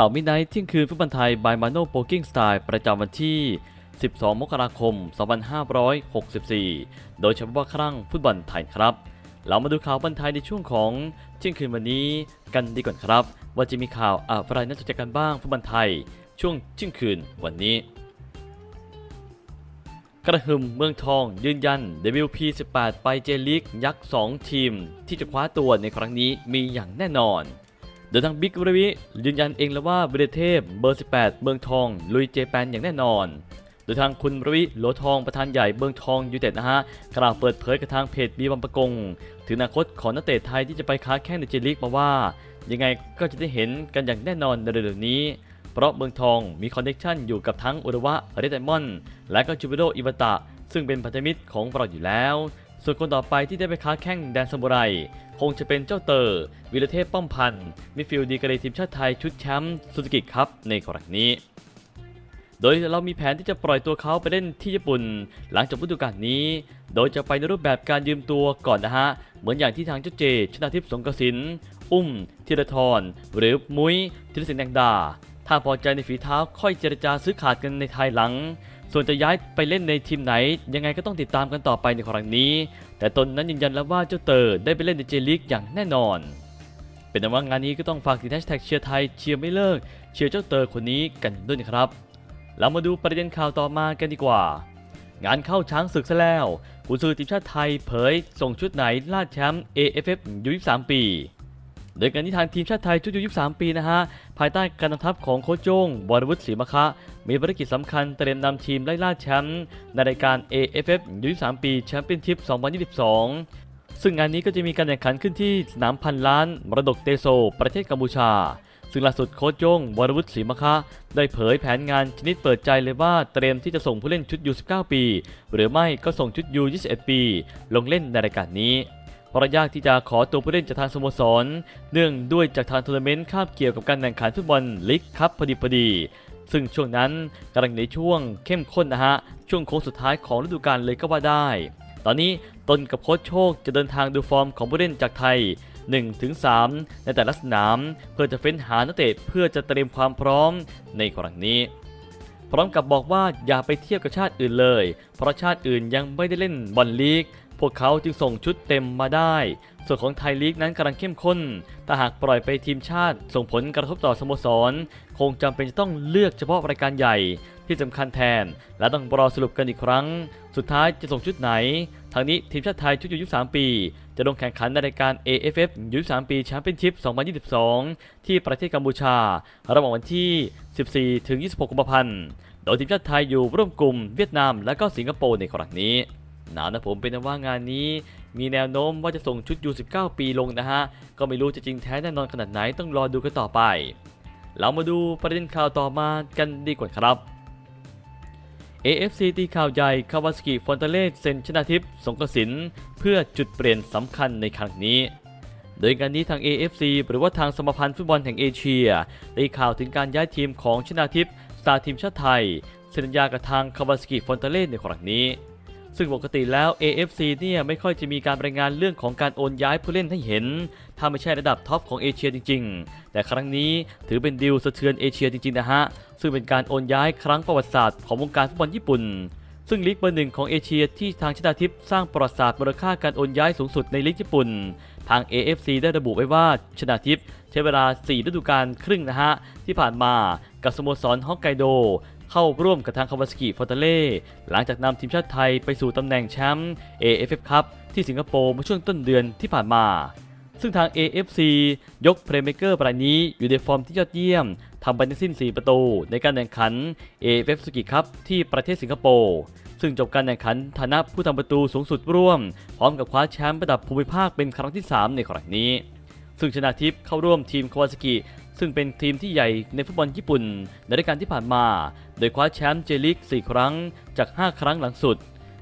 ข่าวมิดไนท์เที่ยงคืนฟุตบอลไทยบายมาโนโปกิ้งสไตล์ประจำวันที่ 12 มกราคม 2564 โดยเฉพาะครั้งฟุตบอลไทยครับ เรามาดูข่าวบอลไทยในช่วงของเที่ยงคืนวันนี้กันดีก่อนครับ ว่าจะมีข่าวอะไรน่าสนใจกันบ้างฟุตบอลไทย ช่วงเที่ยงคืนวันนี้ กระหึ่มเมืองทองยืนยัน WP18 ไปเจลีกยักษ์ 2 ทีม ที่จะคว้าตัวในครั้งนี้มีอย่างแน่นอน โดยทางบิ๊กรวิยืนยันเองแล้วว่าวิเดเทพเบอร์ 18 เมืองทอง ลุยเจแปนอย่างแน่นอน โดยทางคุณรวิโหลทองประธานใหญ่เมืองทองยูเต็ดนะฮะกล่าวเปิดเผยกับทางเพจบีบัมปะกง ถึงอนาคตของนักเตะไทยที่จะไปค้าแข่งในเจลีกมาว่า ยังไงก็จะได้เห็นกันอย่างแน่นอนในเร็วๆนี้เพราะเมืองทองมีคอนเนคชันอยู่กับทั้งอุระวะเรดไดมอนด์และก็จูบิโดอิวตะซึ่งเป็นพันธมิตรของเราอยู่แล้ว ส่วนคนต่อไปที่ได้ไปค้าแข่งแดนสมุไร คงจะเป็นเจ้าเตอร์วิรเทพป้อมพันธ์มิฟิลดีกรีทีมชาติไทยชุดแชมป์ซูซูกิครับในกรณีนี้ โดยเรามีแผนที่จะปล่อยตัวเขาไปเล่นที่ญี่ปุ่น หลังจบฤดูกาลนี้ โดยจะไปในรูปแบบการยืมตัวก่อนนะฮะ เหมือนอย่างที่ทางเจ้าเจ ชนาทิพย์สงกสิน อุ้มธีรทรหรือมุ้ยธีรศิลป์แดงดา ถ้าพอใจในฝีเท้าค่อยเจรจาซื้อขาดกันในภายหลัง ส่วนจะย้ายไปเล่นในทีมไหน ยังไงก็ต้องติดตามกันต่อไปในครั้งนี้ แต่ตนนั้นยืนยันแล้วว่าเจ้าเตอร์ได้ไปเล่นในเจลีกอย่างแน่นอน เป็นแต่ว่างานนี้ก็ต้องฝากติดแฮชแท็กเชียร์ไทยเชียร์ไม่เลิกเชียร์เจ้าเตอร์คนนี้กันด้วยนะครับ เรามาดูประเด็นข่าวต่อมากันดีกว่า งานเข้าช้างศึกซะแล้วกุนซือทีมชาติไทยเผยส่งชุดไหนล่าแชมป์ AFF ยู23ปี โดยการที่ทางทีมชาติไทยชุดยู23 ปีนะฮะ ภายใต้การนำทัพของโค้ชโจงวรวุฒิศรีมะคะ มีภารกิจสำคัญเตรียมนำทีมไล่ล่าแชมป์ในรายการ AFF ยู23 ปีแชมเปี้ยนชิพ 2022 ซึ่งงานนี้ก็จะมีการแข่งขันขึ้นที่สนามพันล้าน มรดกเตโซ ประเทศกัมพูชา ซึ่งล่าสุดโค้ชโยงวรวุฒิศรีมะคะ ได้เผยแผนงานชนิดเปิดใจเลยว่าเตรียมที่จะส่งผู้เล่นชุดยู19 ปี หรือไม่ก็ส่งชุดยู21 ปี ลงเล่นในรายการนี้ เพราะยากที่จะขอตัวผู้เล่นจากทางสโมสร เนื่องด้วยจากทางทัวร์นาเมนต์คาบเกี่ยวกับการแข่งขันฟุตบอลลีกคัพพอดีพอดี ซึ่งช่วงนั้นกำลังในช่วงเข้มข้นนะฮะ ช่วงโค้งสุดท้ายของฤดูกาลเลยก็ว่าได้ ตอนนี้ตนกับโค้ชโชคจะเดินทางดูฟอร์มของผู้เล่นจากไทย 1-3 ในแต่ละสนาม เพื่อจะเฟ้นหานักเตะเพื่อจะเตรียมความพร้อมในครั้งนี้พร้อมกับบอกว่าอย่าไปเทียบกับชาติอื่นเลย เพราะชาติอื่นยังไม่ได้เล่นบอลลีก พวกเขาจึงส่งชุดเต็มมาได้ ส่วนของไทยลีกนั้นกำลังเข้มข้นถ้าหากปล่อยไปทีมชาติ ส่งผลกระทบต่อสโมสร คงจำเป็นจะต้องเลือกเฉพาะรายการใหญ่ที่สำคัญแทน และต้องรอสรุปกันอีกครั้ง สุดท้ายจะส่งชุดไหน ทางนี้ทีมชาติไทยชุดอายุ3ปี จะลงแข่งขันในรายการ AFF ยู23ปีแชมเปี้ยนชิพ 2022 ที่ประเทศกัมพูชา ระหว่างวันที่ 14 ถึง 26 กุมภาพันธ์ โดยทีมชาติไทยอยู่ร่วมกลุ่มเวียดนามและก็สิงคโปร์ในครั้งนี้ หนาวนะผมเป็นว่างานนี้ มีแนวโน้มว่าจะส่งชุดยู19 ปีลงนะฮะ ก็ไม่รู้จะจริงแท้แน่นอนขนาดไหนต้องรอดูกันต่อไป เรามาดูประเด็นข่าวต่อมากันดีกว่าครับ AFC ตีข่าวใหญ่คาวาสกิฟอนเตเลสเซนชนาทิพย์สงกสินเพื่อจุดเปลี่ยนสำคัญในครั้งนี้โดยการนี้ทาง AFC หรือว่าทางสมาพันธ์ฟุตบอลแห่งเอเชีย ได้ข่าวถึงการย้ายทีมของชนาทิพย์สตาร์ทีมชาติไทยเซ็นสัญญากับทางคาวาสกิฟอนเตเลสในครั้งนี้ ซึ่งปกติแล้ว AFC เนี่ยไม่ค่อยจะมีการรายงานเรื่องของการโอนย้ายผู้เล่นให้เห็น ถ้าไม่ใช่ระดับท็อปของเอเชียจริง ๆ แต่ครั้งนี้ถือเป็นดีลสะเทือนเอเชียจริงๆนะฮะ ซึ่งเป็นการโอนย้ายครั้งประวัติศาสตร์ของวงการฟุตบอลญี่ปุ่น ซึ่งลีกเบอร์หนึ่งของเอเชียที่ทางชนาทิพย์สร้างประวัติศาสตร์มูลค่าการโอนย้ายสูงสุดในลีกญี่ปุ่น ทาง AFC ได้ระบุไว้ว่าชนาทิพย์ใช้เวลา 4 ฤดูกาลครึ่งนะฮะที่ผ่านมากับสโมสรฮอกไกโด เข้าร่วมกับทางคาวาสกิฟอร์เตเล่หลังจากนำทีมชาติไทยไปสู่ตำแหน่งแชมป์ AFF ครับที่สิงคโปร์เมื่อช่วงต้นเดือนที่ผ่านมา ซึ่งทาง AFC ยกเพลย์เมเกอร์รายนี้อยู่ในฟอร์มที่ยอดเยี่ยมทำไปทั้งสิ้น 4 ประตูในการแข่งขัน AFF สุกิครับที่ประเทศสิงคโปร์ซึ่งจบการแข่งขันฐานะผู้ทำประตูสูงสุดร่วม พร้อมกับคว้าแชมป์ระดับภูมิภาคเป็นครั้งที่ 3 ในครั้งนี้ ซึ่งชนะทิพย์เข้าร่วมทีมคาวาสกิ ซึ่งเป็นทีมที่ใหญ่ในฟุตบอลญี่ปุ่นในรายการที่ผ่านมา โดยคว้าแชมป์เจลิก 4 ครั้งจาก 5 ครั้งหลังสุด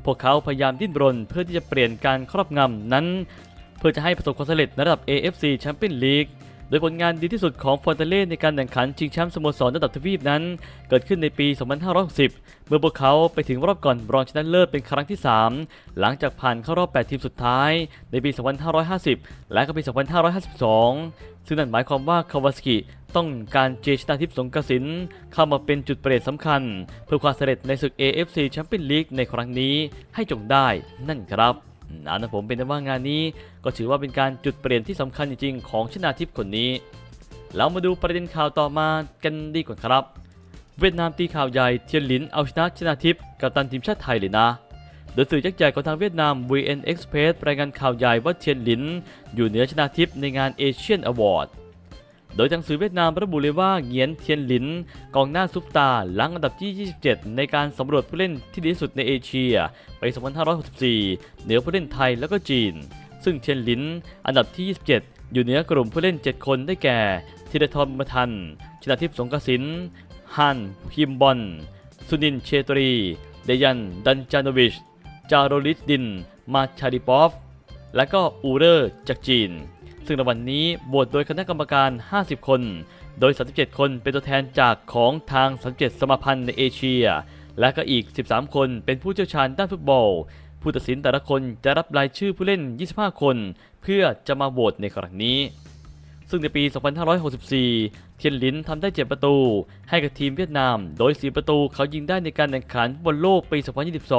พวกเขาพยายามดิ้นรนเพื่อที่จะเปลี่ยนการครอบงำนั้น เพื่อจะให้ประสบความสำเร็จในระดับ AFC Champions League โดยผลงานดีที่สุดของฟอนเตเล่ในการแข่งขันชิงแชมป์สโมสรระดับทวีปนั้น เกิดขึ้นในปี 2560 เมื่อพวกเขาไปถึงรอบก่อนรองชนะเลิศเป็นครั้งที่ 3 หลังจากผ่านเข้ารอบ 8 ทีมสุดท้าย ในปี 2550 และก็ปี 2552 ซึ่งนั่นหมายความว่าคาวาสกิต้องการเจชนาทิพย์สงกสินเข้ามาเป็นจุดเปลี่ยนสำคัญ เพื่อความสำเร็จในศึก AFC แชมเปี้ยนลีกในครั้งนี้ให้จงได้นั่นครับ นะนะผมเป็นแต่ว่างานนี้ก็ถือว่าเป็นการจุดเปลี่ยนที่สำคัญจริงๆ ของชนาทิพย์คนนี้ เรามาดูประเด็นข่าวต่อมากันดีกว่าครับ เวียดนามตีข่าวใหญ่เทียนหลินเอาชนะชนาทิพย์กับตันทีมชาติไทยเลยนะโดยสื่อยักษ์ใหญ่ของทางเวียดนาม VN Express รายงานข่าวใหญ่ว่าเทียนหลิน อยู่เหนือชนาทิพย์ในงานเอเชียนอวอร์ด โดยทางสื่อเวียดนามระบุเลยว่าเงียนเทียนหลินกองหน้าซุปตาร์หลังอันดับที่ 27 ในการสำรวจผู้เล่นที่ดีที่สุดในเอเชียปี2564 เหนือผู้เล่นไทยแล้วก็จีน ซึ่งเทียนหลินอันดับที่ 27 อยู่เหนือกลุ่มผู้เล่น 7 คนได้แก่ธีรทรบุญมาทัน ชนาทิพย์สงกสินฮันพิมบอลสุนินเชตรี เดยัน ดันจานวิช จาโรลิสดิน มาชาดิปอฟ และก็อูเรอร์จากจีน ซึ่งในวันนี้โหวตโดยคณะกรรมการ 50 คน โดย 37 คนเป็นตัวแทนจากของทาง 37 สมาพันธ์ในเอเชีย และก็อีก 13 คนเป็นผู้เชี่ยวชาญด้านฟุตบอล ผู้ตัดสินแต่ละคนจะรับรายชื่อผู้เล่น 25 คน เพื่อจะมาโหวตในครั้งนี้ ซึ่งในปี 2564 เทียนหลินทำได้ 7 ประตู ให้กับทีมเวียดนาม โดย 4 ประตูเขายิงได้ในการแข่งขันบอลโลกปี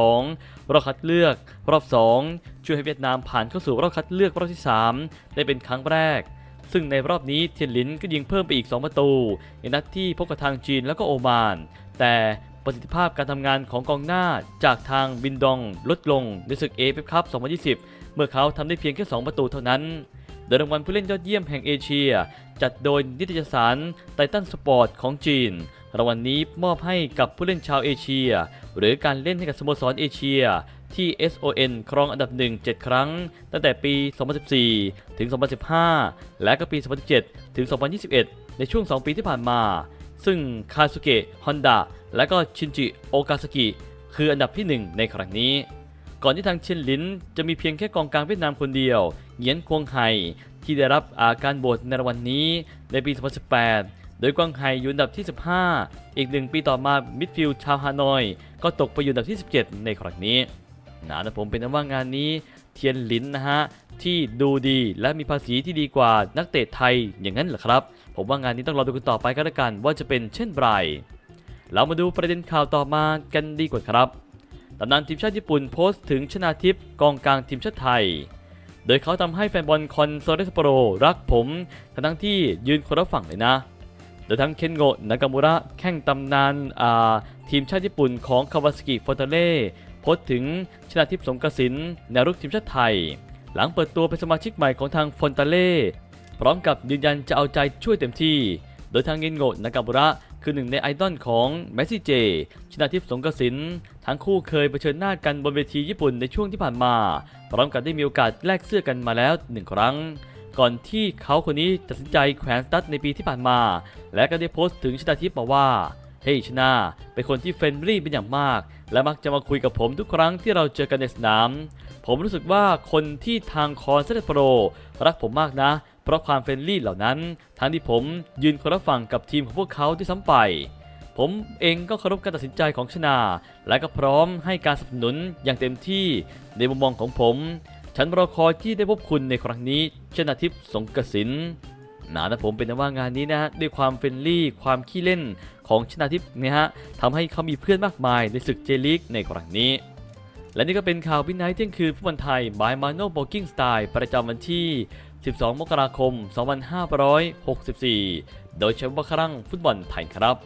2022 รอบคัดเลือก รอบ 2 ช่วยให้เวียดนามผ่านเข้าสู่รอบคัดเลือกรอบที่ 3 ได้เป็นครั้งแรก ซึ่งในรอบนี้เทียนหลินก็ยิงเพิ่มไปอีก 2 ประตู ในนัดที่พบกับทางจีนแล้วก็โอมาน แต่ประสิทธิภาพการทำงานของกองหน้าจากทางบินดองลดลงในศึกเอฟเอฟคัพ 2020 เมื่อเขาทำได้เพียงแค่ 2 ประตูเท่านั้น โดยรางวัลผู้เล่นยอดเยี่ยมแห่งเอเชีย จัดโดยนิตยสารไททันสปอร์ตของจีน รางวัลนนี้มอบให้กับผู้เล่นชาวเอเชีย หรือการเล่นให้กับสโมสรเอเชียที่ SON ครองอันดับ 1 7 ครั้ง ตั้งแต่ปี 2014 ถึง 2015 และก็ปี 2017 ถึง 2021 ในช่วง 2 ปีที่ผ่านมา ซึ่งคาสุเกะฮอนดาและก็ชินจิ โอกาสกิ คืออันดับที่ 1 ในครั้งนี้ ก่อนที่ทางเชียนหลินจะมีเพียงแค่กองกลางเวียดนามคนเดียวเหงียนควงไห่ที่ได้รับอาการโบทในรางวัลนนี้ในปี 2018 โดยกวางไห่อยู่อันดับที่ 15 อีกหนึ่งปีต่อมามิดฟิลด์ชาวฮานอย ก็ตกไปอยู่อันดับที่ 17 ในครั้งนี้นะนะผมเป็นอันว่างานนี้เทียนหลินนะฮะที่ดูดีและมีภาษีที่ดีกว่านักเตะไทยอย่างนั้นเหรอครับ ผมว่างานนี้ต้องรอดูกันต่อไปก็แล้วกันว่าจะเป็นเช่นไรเรามาดูประเด็นข่าวต่อมากันดีกว่าครับ ตำนานทีมชาติญี่ปุ่นโพสต์ถึงชนาทิพย์กองกลางทีมชาติไทย โดยเขาทำให้แฟนบอลคอนโซเลสโปรรักผมทั้งทั้งที่ยืนคนละฝั่งเลยนะ โดยทั้งเคนโงะนากามูระแข่งตำนานาทีมชาติญี่ปุ่นของคาวาสกิฟอนเตเล่โพสต์ถึงชนาทิพย์สงกระสินแนวรุกทีมชาติไทย หลังเปิดตัวเป็นสมาชิกใหม่ของทางฟอนเตเล่พร้อมกับยืนยันจะเอาใจช่วยเต็มที่ ยทางเคนโงะนากามูระคือหนึ่งในไอดอลของแมสซี่เจ ชนาทิพย์สงกสิน ทั้งคู่เคยเผชิญหน้ากันบนเวทีญี่ปุ่นในช่วงที่ผ่านมา พร้อมกับได้มีโอกาสแลกเสื้อกันมาแล้วหนึ่งครั้ง ก่อนที่เขาคนนี้ตัดสินใจแขวนสตั๊ดในปีที่ผ่านมา และก็ได้โพสต์ถึงชนาทิพย์มาว่าเฮ้ยชนาเป็นคนที่เฟรนลี่เป็นอย่างมาก และมักจะมาคุยกับผมทุกครั้งที่เราเจอกันในสนาม ผมรู้สึกว่าคนที่ทางคอนเซตโปรรักผมมากนะ เพราะความเฟรนลี่เหล่านั้นทั้งที่ผมยืนคนละฝั่งกับทีมของพวกเขาที่ซ้ำไป ผมเองก็เคารพการตัดสินใจของชนา และก็พร้อมให้การสนับสนุนอย่างเต็มที่ในมุมมองของผม ฉันรอคอยที่ได้พบคุณในครั้งนี้ชนาทิพย์สงกสินนะนะผมเป็นนะว่างานนี้นะฮะด้วยความเฟรนลี่ ความขี้เล่นของชนาทิพย์เนี่ยฮะทำให้เขามีเพื่อนมากมายในศึกเจลีกในครั้งนี้ และนี่ก็เป็นข่าววินัยเที่ยงคืนฟุตบอลไทย by Mano Booking Style ประจำวันที่ 12 มกราคม 2564 โดยใช้ว่าครั้งฟุตบอลไทยครับ